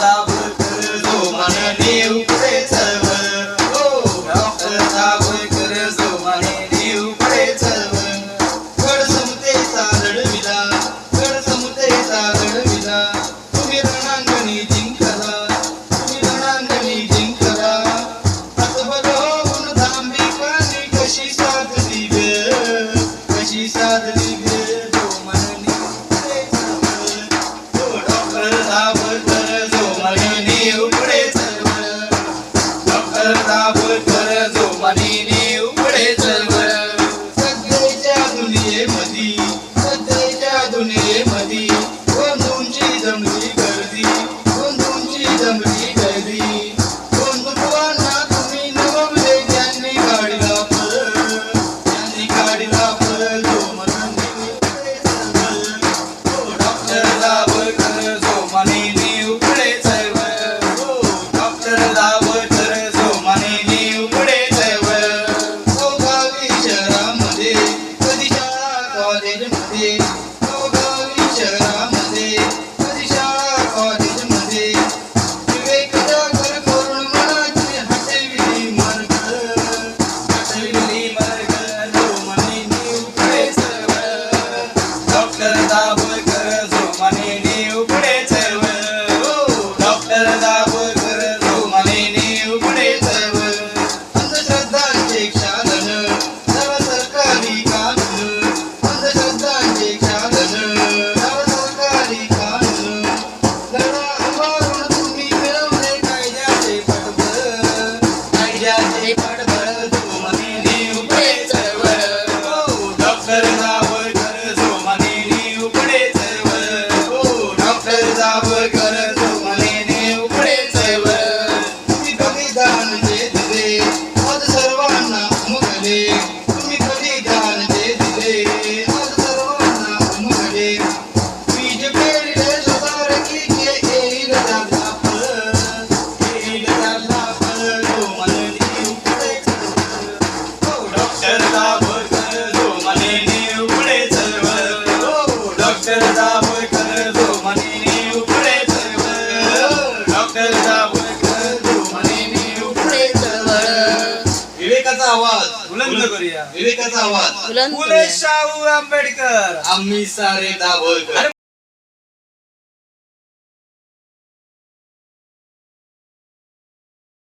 मला भूत जो मन नेऊ कर दाब कर जोमानीने उघडे चळवळ सध्याच्या दुनियेमधी सध्याच्या दुनियेमधी बंधूंची जमली गर्दी बंधूंची जमली आवाज. बुलंद करूया. विवेकाचा आवाज. फुले शाहू आंबेडकर. आम्ही सारे दाभोळकर